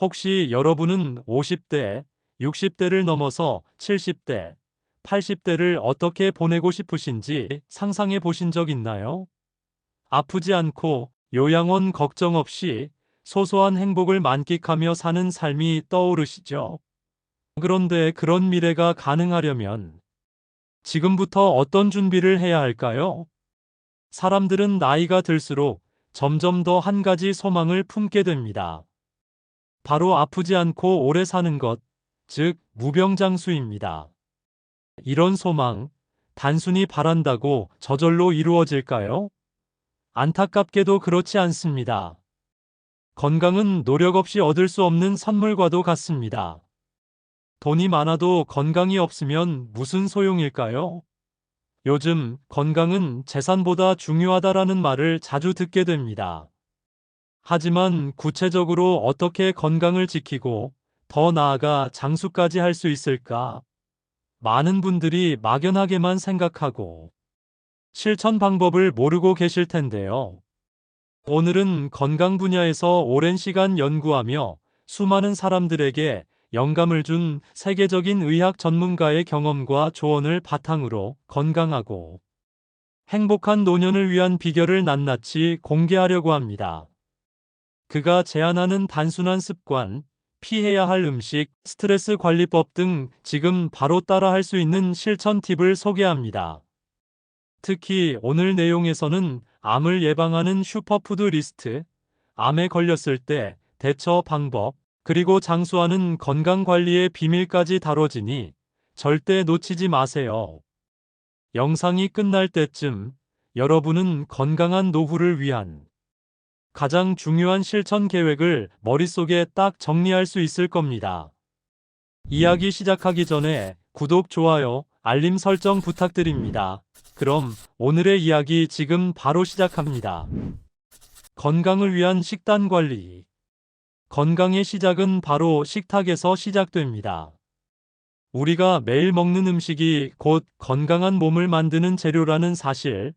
혹시 여러분은 50대, 60대를 넘어서 70대, 80대를 어떻게 보내고 싶으신지 상상해 보신 적 있나요? 아프지 않고 요양원 걱정 없이 소소한 행복을 만끽하며 사는 삶이 떠오르시죠? 그런데 그런 미래가 가능하려면 지금부터 어떤 준비를 해야 할까요? 사람들은 나이가 들수록 점점 더 한 가지 소망을 품게 됩니다. 바로 아프지 않고 오래 사는 것, 즉, 무병장수입니다. 이런 소망, 단순히 바란다고 저절로 이루어질까요? 안타깝게도 그렇지 않습니다. 건강은 노력 없이 얻을 수 없는 선물과도 같습니다. 돈이 많아도 건강이 없으면 무슨 소용일까요? 요즘 건강은 재산보다 중요하다라는 말을 자주 듣게 됩니다. 하지만 구체적으로 어떻게 건강을 지키고 더 나아가 장수까지 할 수 있을까? 많은 분들이 막연하게만 생각하고 실천 방법을 모르고 계실 텐데요. 오늘은 건강 분야에서 오랜 시간 연구하며 수많은 사람들에게 영감을 준 세계적인 의학 전문가의 경험과 조언을 바탕으로 건강하고 행복한 노년을 위한 비결을 낱낱이 공개하려고 합니다. 그가 제안하는 단순한 습관, 피해야 할 음식, 스트레스 관리법 등 지금 바로 따라 할 수 있는 실천 팁을 소개합니다. 특히 오늘 내용에서는 암을 예방하는 슈퍼푸드 리스트, 암에 걸렸을 때 대처 방법, 그리고 장수하는 건강관리의 비밀까지 다뤄지니 절대 놓치지 마세요. 영상이 끝날 때쯤 여러분은 건강한 노후를 위한 가장 중요한 실천 계획을 머릿속에 딱 정리할 수 있을 겁니다. 이야기 시작하기 전에 구독, 좋아요, 알림 설정 부탁드립니다. 그럼 오늘의 이야기 지금 바로 시작합니다. 건강을 위한 식단 관리. 건강의 시작은 바로 식탁에서 시작됩니다. 우리가 매일 먹는 음식이 곧 건강한 몸을 만드는 재료라는 사실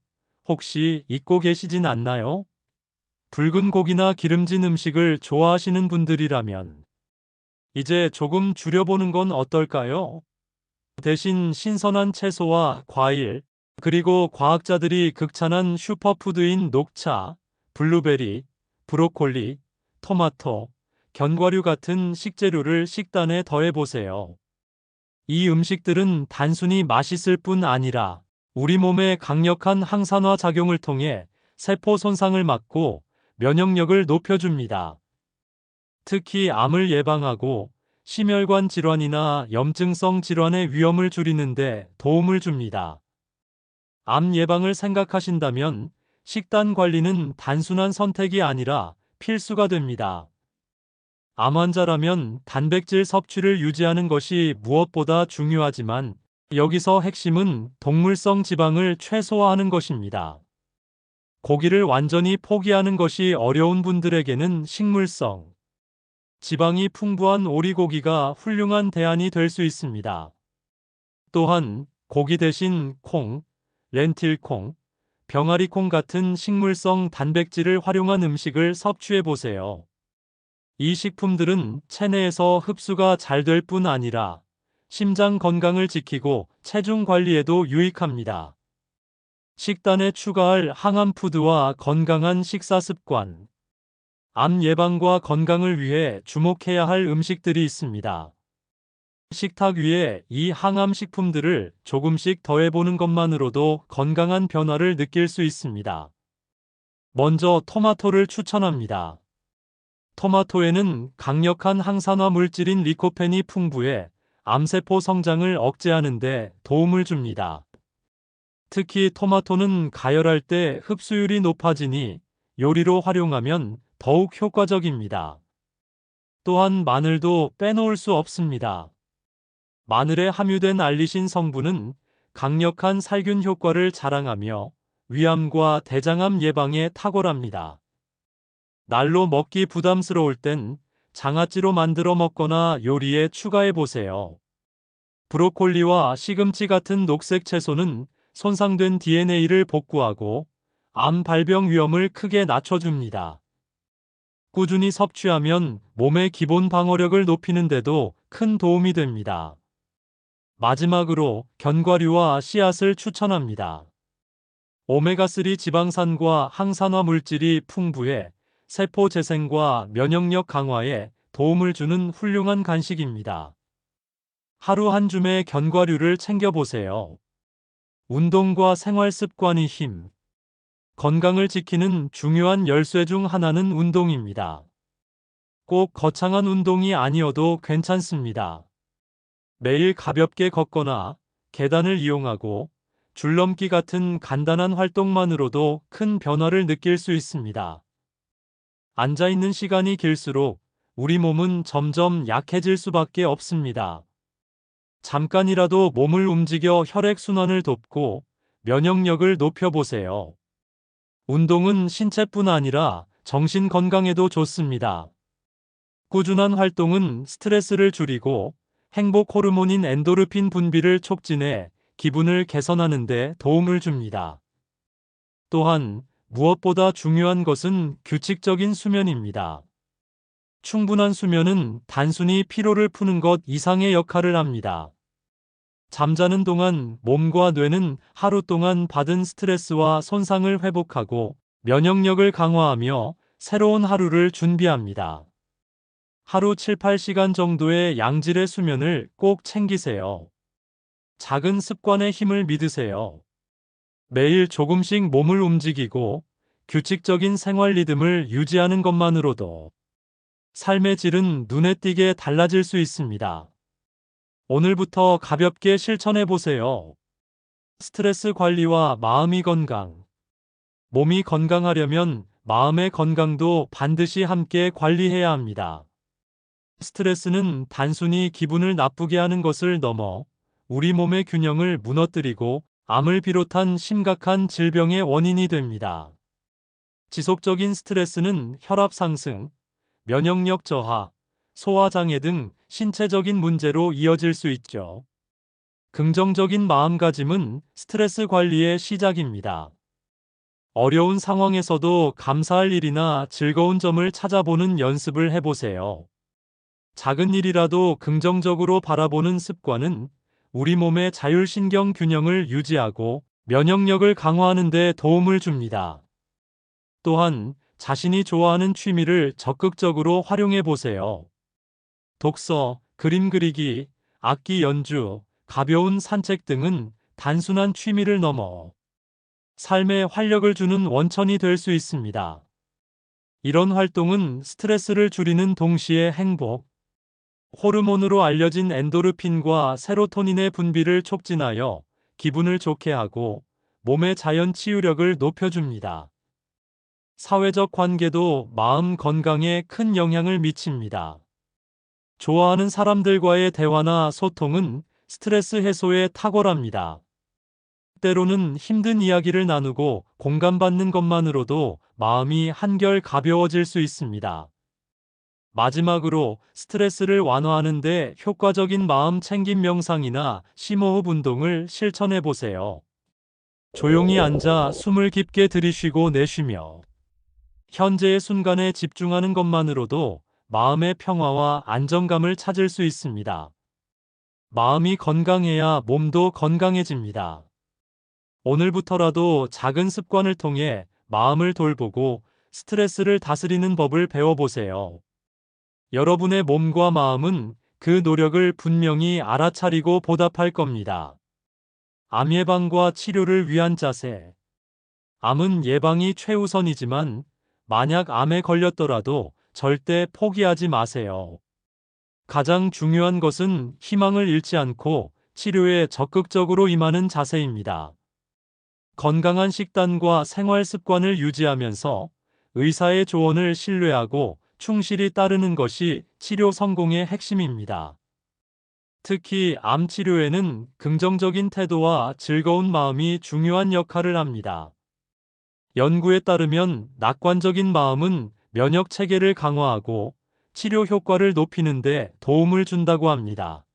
혹시 잊고 계시진 않나요? 붉은 고기나 기름진 음식을 좋아하시는 분들이라면 이제 조금 줄여보는 건 어떨까요? 대신 신선한 채소와 과일, 그리고 과학자들이 극찬한 슈퍼푸드인 녹차, 블루베리, 브로콜리, 토마토, 견과류 같은 식재료를 식단에 더해보세요. 이 음식들은 단순히 맛있을 뿐 아니라 우리 몸에 강력한 항산화 작용을 통해 세포 손상을 막고 면역력을 높여줍니다. 특히 암을 예방하고 심혈관 질환이나 염증성 질환의 위험을 줄이는데 도움을 줍니다. 암 예방을 생각하신다면 식단 관리는 단순한 선택이 아니라 필수가 됩니다. 암 환자라면 단백질 섭취를 유지하는 것이 무엇보다 중요하지만 여기서 핵심은 동물성 지방을 최소화하는 것입니다. 고기를 완전히 포기하는 것이 어려운 분들에게는 식물성, 지방이 풍부한 오리고기가 훌륭한 대안이 될 수 있습니다. 또한 고기 대신 콩, 렌틸콩, 병아리콩 같은 식물성 단백질을 활용한 음식을 섭취해 보세요. 이 식품들은 체내에서 흡수가 잘 될 뿐 아니라 심장 건강을 지키고 체중 관리에도 유익합니다. 식단에 추가할 항암 푸드와 건강한 식사 습관. 암 예방과 건강을 위해 주목해야 할 음식들이 있습니다. 식탁 위에 이 항암 식품들을 조금씩 더해보는 것만으로도 건강한 변화를 느낄 수 있습니다. 먼저 토마토를 추천합니다. 토마토에는 강력한 항산화 물질인 리코펜이 풍부해 암세포 성장을 억제하는 데 도움을 줍니다. 특히 토마토는 가열할 때 흡수율이 높아지니 요리로 활용하면 더욱 효과적입니다. 또한 마늘도 빼놓을 수 없습니다. 마늘에 함유된 알리신 성분은 강력한 살균 효과를 자랑하며 위암과 대장암 예방에 탁월합니다. 날로 먹기 부담스러울 땐 장아찌로 만들어 먹거나 요리에 추가해 보세요. 브로콜리와 시금치 같은 녹색 채소는 손상된 DNA를 복구하고 암 발병 위험을 크게 낮춰줍니다. 꾸준히 섭취하면 몸의 기본 방어력을 높이는데도 큰 도움이 됩니다. 마지막으로 견과류와 씨앗을 추천합니다. 오메가3 지방산과 항산화 물질이 풍부해 세포 재생과 면역력 강화에 도움을 주는 훌륭한 간식입니다. 하루 한 줌의 견과류를 챙겨보세요. 운동과 생활 습관이 힘. 건강을 지키는 중요한 열쇠 중 하나는 운동입니다. 꼭 거창한 운동이 아니어도 괜찮습니다. 매일 가볍게 걷거나 계단을 이용하고 줄넘기 같은 간단한 활동만으로도 큰 변화를 느낄 수 있습니다. 앉아 있는 시간이 길수록 우리 몸은 점점 약해질 수밖에 없습니다. 잠깐이라도 몸을 움직여 혈액순환을 돕고 면역력을 높여보세요. 운동은 신체뿐 아니라 정신 건강에도 좋습니다. 꾸준한 활동은 스트레스를 줄이고 행복 호르몬인 엔도르핀 분비를 촉진해 기분을 개선하는 데 도움을 줍니다. 또한 무엇보다 중요한 것은 규칙적인 수면입니다. 충분한 수면은 단순히 피로를 푸는 것 이상의 역할을 합니다. 잠자는 동안 몸과 뇌는 하루 동안 받은 스트레스와 손상을 회복하고 면역력을 강화하며 새로운 하루를 준비합니다. 하루 7, 8시간 정도의 양질의 수면을 꼭 챙기세요. 작은 습관의 힘을 믿으세요. 매일 조금씩 몸을 움직이고 규칙적인 생활 리듬을 유지하는 것만으로도 삶의 질은 눈에 띄게 달라질 수 있습니다. 오늘부터 가볍게 실천해 보세요. 스트레스 관리와 마음이 건강. 몸이 건강하려면 마음의 건강도 반드시 함께 관리해야 합니다. 스트레스는 단순히 기분을 나쁘게 하는 것을 넘어 우리 몸의 균형을 무너뜨리고 암을 비롯한 심각한 질병의 원인이 됩니다. 지속적인 스트레스는 혈압 상승, 면역력 저하, 소화장애 등 신체적인 문제로 이어질 수 있죠. 긍정적인 마음가짐은 스트레스 관리의 시작입니다. 어려운 상황에서도 감사할 일이나 즐거운 점을 찾아보는 연습을 해보세요. 작은 일이라도 긍정적으로 바라보는 습관은 우리 몸의 자율신경 균형을 유지하고 면역력을 강화하는 데 도움을 줍니다. 또한 자신이 좋아하는 취미를 적극적으로 활용해 보세요. 독서, 그림 그리기, 악기 연주, 가벼운 산책 등은 단순한 취미를 넘어 삶에 활력을 주는 원천이 될 수 있습니다. 이런 활동은 스트레스를 줄이는 동시에 행복, 호르몬으로 알려진 엔도르핀과 세로토닌의 분비를 촉진하여 기분을 좋게 하고 몸의 자연 치유력을 높여줍니다. 사회적 관계도 마음 건강에 큰 영향을 미칩니다. 좋아하는 사람들과의 대화나 소통은 스트레스 해소에 탁월합니다. 때로는 힘든 이야기를 나누고 공감받는 것만으로도 마음이 한결 가벼워질 수 있습니다. 마지막으로 스트레스를 완화하는데 효과적인 마음 챙김 명상이나 심호흡 운동을 실천해 보세요. 조용히 앉아 숨을 깊게 들이쉬고 내쉬며 현재의 순간에 집중하는 것만으로도 마음의 평화와 안정감을 찾을 수 있습니다. 마음이 건강해야 몸도 건강해집니다. 오늘부터라도 작은 습관을 통해 마음을 돌보고 스트레스를 다스리는 법을 배워보세요. 여러분의 몸과 마음은 그 노력을 분명히 알아차리고 보답할 겁니다. 암 예방과 치료를 위한 자세. 암은 예방이 최우선이지만 만약 암에 걸렸더라도 절대 포기하지 마세요. 가장 중요한 것은 희망을 잃지 않고 치료에 적극적으로 임하는 자세입니다. 건강한 식단과 생활 습관을 유지하면서 의사의 조언을 신뢰하고 충실히 따르는 것이 치료 성공의 핵심입니다. 특히 암 치료에는 긍정적인 태도와 즐거운 마음이 중요한 역할을 합니다. 연구에 따르면 낙관적인 마음은 면역 체계를 강화하고 치료 효과를 높이는데 도움을 준다고 합니다.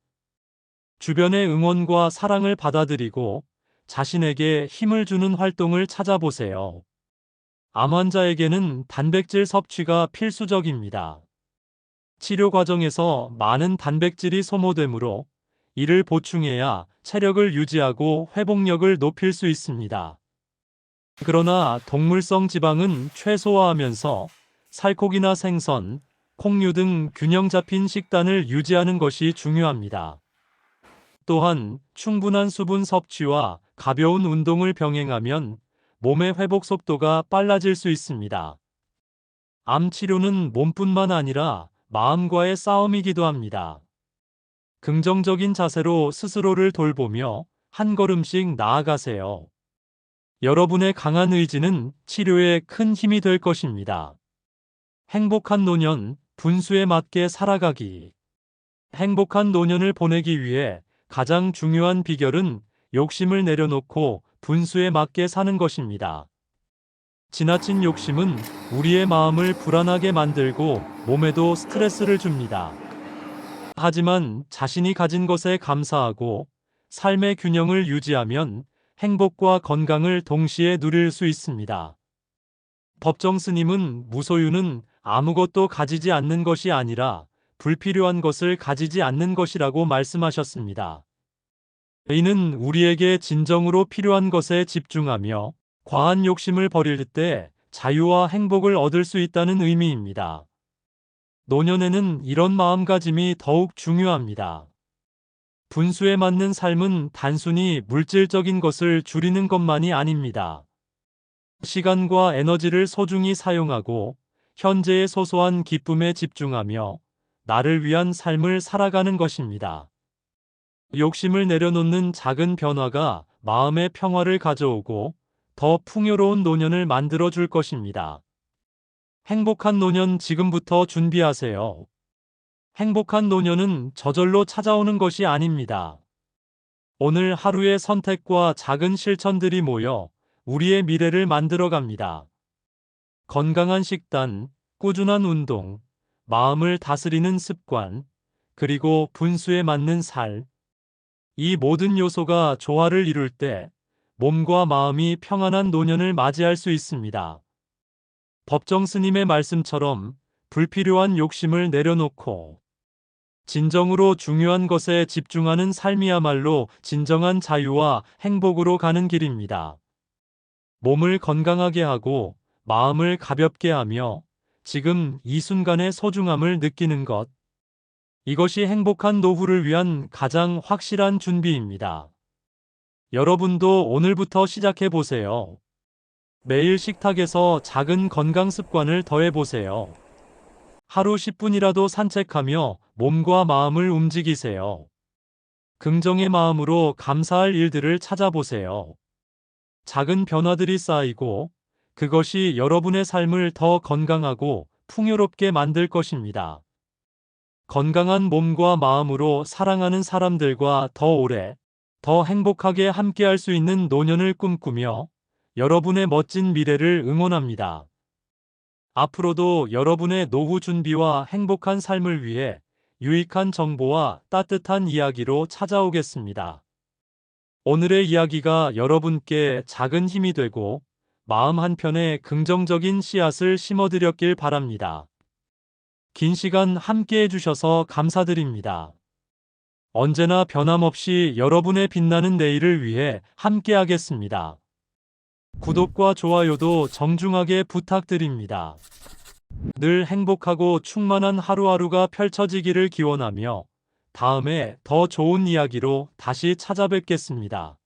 주변의 응원과 사랑을 받아들이고 자신에게 힘을 주는 활동을 찾아보세요. 암 환자에게는 단백질 섭취가 필수적입니다. 치료 과정에서 많은 단백질이 소모되므로 이를 보충해야 체력을 유지하고 회복력을 높일 수 있습니다. 그러나 동물성 지방은 최소화하면서 살코기나 생선, 콩류 등 균형 잡힌 식단을 유지하는 것이 중요합니다. 또한 충분한 수분 섭취와 가벼운 운동을 병행하면 몸의 회복 속도가 빨라질 수 있습니다. 암 치료는 몸뿐만 아니라 마음과의 싸움이기도 합니다. 긍정적인 자세로 스스로를 돌보며 한 걸음씩 나아가세요. 여러분의 강한 의지는 치료에 큰 힘이 될 것입니다. 행복한 노년, 분수에 맞게 살아가기. 행복한 노년을 보내기 위해 가장 중요한 비결은 욕심을 내려놓고 분수에 맞게 사는 것입니다. 지나친 욕심은 우리의 마음을 불안하게 만들고 몸에도 스트레스를 줍니다. 하지만 자신이 가진 것에 감사하고 삶의 균형을 유지하면 행복과 건강을 동시에 누릴 수 있습니다. 법정 스님은 무소유는 아무것도 가지지 않는 것이 아니라 불필요한 것을 가지지 않는 것이라고 말씀하셨습니다. 이는 우리에게 진정으로 필요한 것에 집중하며 과한 욕심을 버릴 때 자유와 행복을 얻을 수 있다는 의미입니다. 노년에는 이런 마음가짐이 더욱 중요합니다. 분수에 맞는 삶은 단순히 물질적인 것을 줄이는 것만이 아닙니다. 시간과 에너지를 소중히 사용하고 현재의 소소한 기쁨에 집중하며 나를 위한 삶을 살아가는 것입니다. 욕심을 내려놓는 작은 변화가 마음의 평화를 가져오고 더 풍요로운 노년을 만들어 줄 것입니다. 행복한 노년 지금부터 준비하세요. 행복한 노년은 저절로 찾아오는 것이 아닙니다. 오늘 하루의 선택과 작은 실천들이 모여 우리의 미래를 만들어 갑니다. 건강한 식단, 꾸준한 운동, 마음을 다스리는 습관, 그리고 분수에 맞는 살. 이 모든 요소가 조화를 이룰 때 몸과 마음이 평안한 노년을 맞이할 수 있습니다. 법정 스님의 말씀처럼 불필요한 욕심을 내려놓고 진정으로 중요한 것에 집중하는 삶이야말로 진정한 자유와 행복으로 가는 길입니다. 몸을 건강하게 하고 마음을 가볍게 하며 지금 이 순간의 소중함을 느끼는 것. 이것이 행복한 노후를 위한 가장 확실한 준비입니다. 여러분도 오늘부터 시작해 보세요. 매일 식탁에서 작은 건강 습관을 더해 보세요. 하루 10분이라도 산책하며 몸과 마음을 움직이세요. 긍정의 마음으로 감사할 일들을 찾아보세요. 작은 변화들이 쌓이고 그것이 여러분의 삶을 더 건강하고 풍요롭게 만들 것입니다. 건강한 몸과 마음으로 사랑하는 사람들과 더 오래, 더 행복하게 함께할 수 있는 노년을 꿈꾸며 여러분의 멋진 미래를 응원합니다. 앞으로도 여러분의 노후 준비와 행복한 삶을 위해 유익한 정보와 따뜻한 이야기로 찾아오겠습니다. 오늘의 이야기가 여러분께 작은 힘이 되고 마음 한편에 긍정적인 씨앗을 심어드렸길 바랍니다. 긴 시간 함께 해주셔서 감사드립니다. 언제나 변함없이 여러분의 빛나는 내일을 위해 함께 하겠습니다. 구독과 좋아요도 정중하게 부탁드립니다. 늘 행복하고 충만한 하루하루가 펼쳐지기를 기원하며 다음에 더 좋은 이야기로 다시 찾아뵙겠습니다.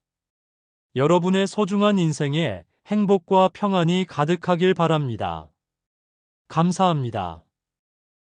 여러분의 소중한 인생에 행복과 평안이 가득하길 바랍니다. 감사합니다.